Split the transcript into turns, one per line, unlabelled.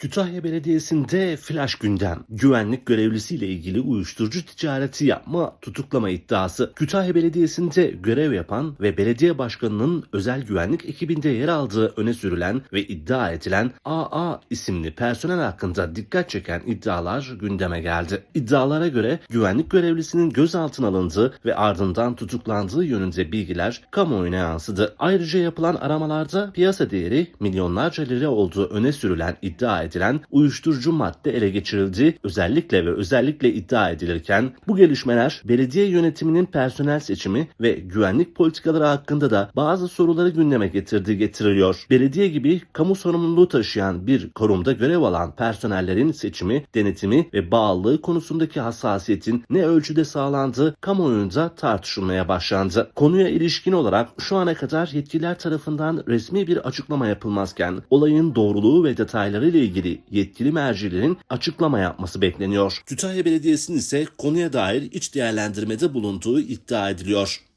Kütahya Belediyesi'nde flash gündem. Güvenlik görevlisiyle ilgili uyuşturucu ticareti yapma, tutuklama iddiası. Kütahya Belediyesi'nde görev yapan ve belediye başkanının özel güvenlik ekibinde yer aldığı öne sürülen ve iddia edilen AA isimli personel hakkında dikkat çeken iddialar gündeme geldi. İddialara göre güvenlik görevlisinin gözaltına alındığı ve ardından tutuklandığı yönünde bilgiler kamuoyuna yansıdı. Ayrıca yapılan aramalarda piyasa değeri milyonlarca lira olduğu öne sürülen iddia edilen uyuşturucu madde ele geçirildi. Özellikle ve özellikle iddia edilirken bu gelişmeler belediye yönetiminin personel seçimi ve güvenlik politikaları hakkında da bazı soruları gündeme getirdi getiriliyor. Belediye gibi kamu sorumluluğu taşıyan bir kurumda görev alan personellerin seçimi, denetimi ve bağlılığı konusundaki hassasiyetin ne ölçüde sağlandığı kamuoyunda tartışılmaya başlandı. Konuya ilişkin olarak şu ana kadar yetkililer tarafından resmi bir açıklama yapılmazken olayın doğruluğu ve detayları ile ilgili yetkili mercilerin açıklama yapması bekleniyor. Kütahya Belediyesi'nin ise konuya dair iç değerlendirmede bulunduğu iddia ediliyor.